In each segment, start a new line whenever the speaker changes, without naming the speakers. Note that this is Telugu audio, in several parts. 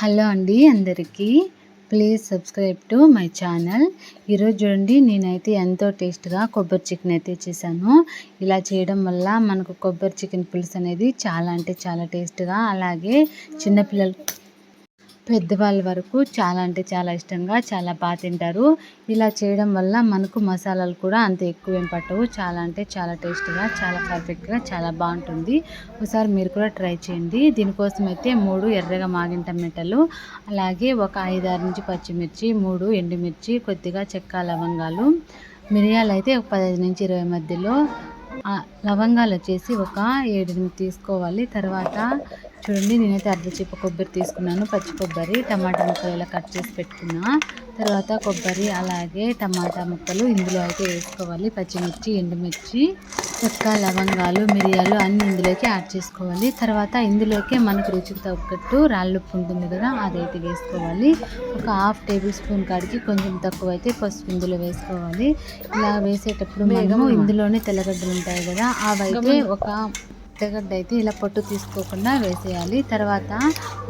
హలో అండి అందరికీ. Please subscribe to my channel. ఈరోజు చూడండి నేనైతే ఎంతో టేస్ట్గా కొబ్బరి చికెన్ అయితే చేశాను. ఇలా చేయడం వల్ల మనకు కొబ్బరి చికెన్ పులుసు అనేది చాలా అంటే చాలా టేస్ట్గా అలాగే చిన్నపిల్లలు పెద్దవాళ్ళ వరకు చాలా అంటే చాలా ఇష్టంగా చాలా బాగా తింటారు. ఇలా చేయడం వల్ల మనకు మసాలాలు కూడా అంత ఎక్కువ ఏం పట్టవు. చాలా అంటే చాలా టేస్ట్గా చాలా పర్ఫెక్ట్గా చాలా బాగుంటుంది. ఒకసారి మీరు కూడా ట్రై చేయండి. దీనికోసం అయితే మూడు ఎర్రగా మాగిన టమాటాలు అలాగే ఒక ఐదారు నుంచి పచ్చిమిర్చి మూడు ఎండుమిర్చి కొద్దిగా చెక్క లవంగాలు మిరియాలు అయితే ఒక పదహైదు నుంచి ఇరవై మధ్యలో లవంగాలు వచ్చేసి ఒక ఏడు తీసుకోవాలి. తర్వాత చూడండి నేనైతే అర్ధ చిప్ప కొబ్బరి తీసుకున్నాను. పచ్చి కొబ్బరి టమాటా ముక్కలు ఇలా కట్ చేసి పెట్టుకున్నా. తర్వాత కొబ్బరి అలాగే టమాటా ముక్కలు ఇందులో అయితే వేసుకోవాలి. పచ్చిమిర్చి ఎండుమిర్చి చెక్క లవంగాలు మిరియాలు అన్ని ఇందులోకి యాడ్ చేసుకోవాలి. తర్వాత ఇందులోకి మనకు రుచికి తగ్గట్టు రాళ్ళుప్పు ఉంటుంది కదా అదైతే వేసుకోవాలి. ఒక హాఫ్ టేబుల్ స్పూన్ కాడికి కొంచెం తక్కువ అయితే పసుపు ఇందులో వేసుకోవాలి. ఇలా వేసేటప్పుడు మనము ఇందులోనే తెల్లగడ్డలు ఉంటాయి కదా అవైతే ఒక తెగడ్డ అయితే ఇలా పొట్టు తీసుకోకుండా వేసేయాలి. తర్వాత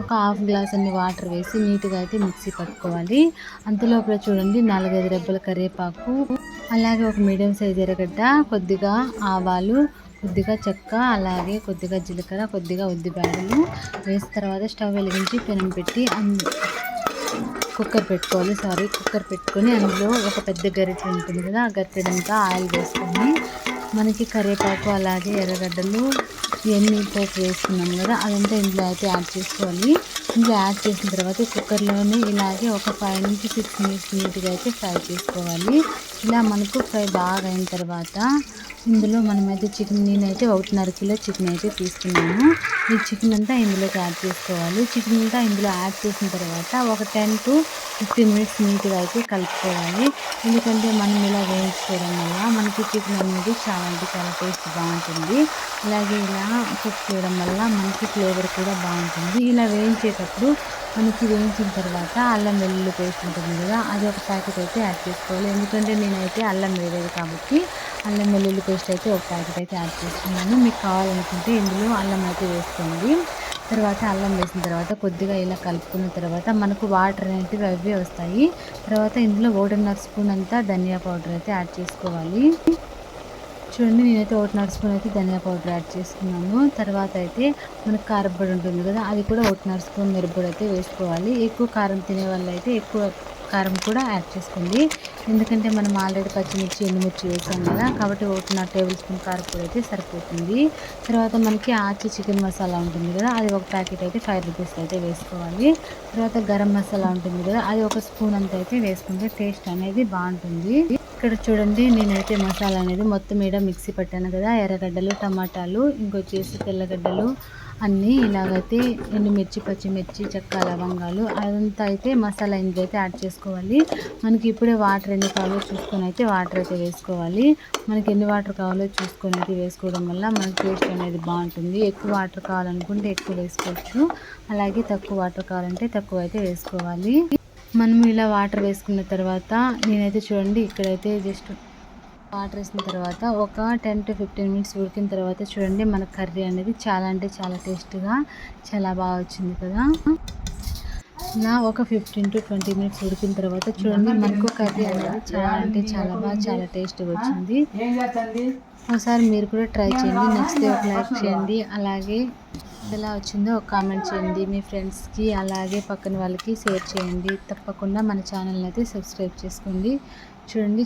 ఒక హాఫ్ గ్లాస్ అన్ని వాటర్ వేసి నీట్గా అయితే మిక్సీ పట్టుకోవాలి. అంతలోపల చూడండి నాలుగైదు రెబ్బల కరివేపాకు అలాగే ఒక మీడియం సైజ్ ఎర్రగడ్డ కొద్దిగా ఆవాలు కొద్దిగా చెక్క అలాగే కొద్దిగా జీలకర్ర కొద్దిగా ఉద్దిపాయలు వేసిన తర్వాత స్టవ్ వెలిగించి పెనం పెట్టి కుక్కర్ పెట్టుకోవాలి. సారీ కుక్కర్ పెట్టుకొని అందులో ఒక పెద్ద గరిటె ఉంటుంది కదా ఆ గరిటెడంతా ఆయిల్ వేసుకొని మనకి కరివేపాకు అలాగే ఎర్రగడ్డలు ఇవన్నీ పోపు వేసుకున్నాం కదా అదంతా ఇందులో అయితే యాడ్ చేసుకోవాలి. ఇందులో యాడ్ చేసిన తర్వాత కుక్కర్లోనే ఇలాగే ఒక ఫైవ్ నుంచి సిక్స్ మినిట్స్ నీట్గా అయితే ఫ్రై చేసుకోవాలి. ఇలా మనకు ఫ్రై బాగా అయిన తర్వాత ఇందులో మనమైతే చికెన్ నేనైతే ఒకటిన్నర కిలో చికెన్ అయితే తీసుకున్నాను. ఈ చికెన్ అంతా ఇందులోకి యాడ్ చేసుకోవాలి. చికెన్ అంతా ఇందులో యాడ్ చేసిన తర్వాత ఒక టెన్ టు ఫిఫ్టీన్ మినిట్స్ నీట్గా అయితే కలుపుకోవాలి. ఎందుకంటే మనం ఇలా వేయించుకోవడం వల్ల మనకి చికెన్ అనేది చాలా అంటే చాలా టేస్ట్ బాగుంటుంది. అలాగే ఇలా కుక్ చేయడం వల్ల మనకి ఫ్లేవర్ కూడా బాగుంటుంది. ఇలా వేయించేటప్పుడు మనకి వేయించిన తర్వాత అల్లం వెల్లుల్లి పేస్ట్ ఉంటుంది కదా అది ఒక ప్యాకెట్ అయితే యాడ్ చేసుకోవాలి. ఎందుకంటే నేనైతే అల్లం వేయలేదు కాబట్టి అల్లం వెల్లుల్లి పేస్ట్ అయితే ఒక ప్యాకెట్ అయితే యాడ్ చేసుకున్నాను మీకు కావాలనుకుంటే ఇందులో అల్లం అయితే వేసుకోండి. తర్వాత అల్లం వేసిన తర్వాత కొద్దిగా ఇలా కలుపుకున్న తర్వాత మనకు వాటర్ అనేటివి అవే వస్తాయి. తర్వాత ఇందులో ఒకటిన్నర స్పూన్ అంతా ధనియా పౌడర్ అయితే యాడ్ చేసుకోవాలి. చూడండి నేనైతే ఒకటిన్నర స్పూన్ అయితే ధనియా పౌడర్ యాడ్ చేసుకున్నాను. తర్వాత అయితే మనకు కారపొడి ఉంటుంది కదా అది కూడా ఒకటిన్నర స్పూన్ మిరపొడి అయితే వేసుకోవాలి. ఎక్కువ కారం తినే వాళ్ళు అయితే ఎక్కువ కారం కూడా యాడ్ చేసుకోండి. ఎందుకంటే మనం ఆల్రెడీ పచ్చిమిర్చి ఎండుమిర్చి వేసాం కదా కాబట్టి ఒకటిన్నర టేబుల్ స్పూన్ కారపొడి అయితే సరిపోతుంది. తర్వాత మనకి ఆచి చికెన్ మసాలా ఉంటుంది కదా అది ఒక ప్యాకెట్ అయితే ఫైవ్ రూపీస్ అయితే వేసుకోవాలి. తర్వాత గరం మసాలా ఉంటుంది కదా అది ఒక స్పూన్ అంత అయితే వేసుకుంటే టేస్ట్ అనేది బాగుంటుంది. ఇక్కడ చూడండి నేనైతే మసాలా అనేది మొత్తం మీద మిక్సీ పట్టాను కదా. ఎర్రగడ్డలు టమాటాలు ఇంకొచ్చేసి తెల్లగడ్డలు అన్నీ ఇలాగైతే ఎండుమిర్చి పచ్చిమిర్చి చెక్క లవంగాలు అదంతా అయితే మసాలా ఇందులో అయితే యాడ్ చేసుకోవాలి. మనకి ఇప్పుడే వాటర్ ఎన్ని కావాలో చూసుకొని అయితే వాటర్ అయితే వేసుకోవాలి. మనకి ఎన్ని వాటర్ కావాలో చూసుకొని అయితే వేసుకోవడం వల్ల మనకి టేస్ట్ అనేది బాగుంటుంది. ఎక్కువ వాటర్ కావాలనుకుంటే ఎక్కువ వేసుకోవచ్చు. అలాగే తక్కువ వాటర్ కావాలంటే తక్కువ అయితే వేసుకోవాలి. మనం ఇలా వాటర్ వేసుకున్న తర్వాత నేనైతే చూడండి ఇక్కడైతే జస్ట్ వాటర్ వేసిన తర్వాత ఒక టెన్ టు ఫిఫ్టీన్ మినిట్స్ ఉడికిన తర్వాత చూడండి మన కర్రీ అనేది చాలా అంటే చాలా టేస్ట్గా చాలా బాగా వచ్చింది కదా. ఇలా ఒక ఫిఫ్టీన్ టు ట్వంటీ మినిట్స్ ఉడికిన తర్వాత చూడండి మనకు కర్రీ అనేది చాలా అంటే చాలా బాగా చాలా టేస్ట్గా వచ్చింది. ఒకసారి మీరు కూడా ట్రై చేయండి నెక్స్ట్ ఒక లైక్ చేయండి. అలాగే ఎలా వచ్చిందో ఒక కామెంట్ చేయండి. మీ ఫ్రెండ్స్కి అలాగే పక్కన వాళ్ళకి షేర్ చేయండి. తప్పకుండా మన ఛానల్ని అయితే సబ్స్క్రైబ్ చేసుకోండి. చూడండి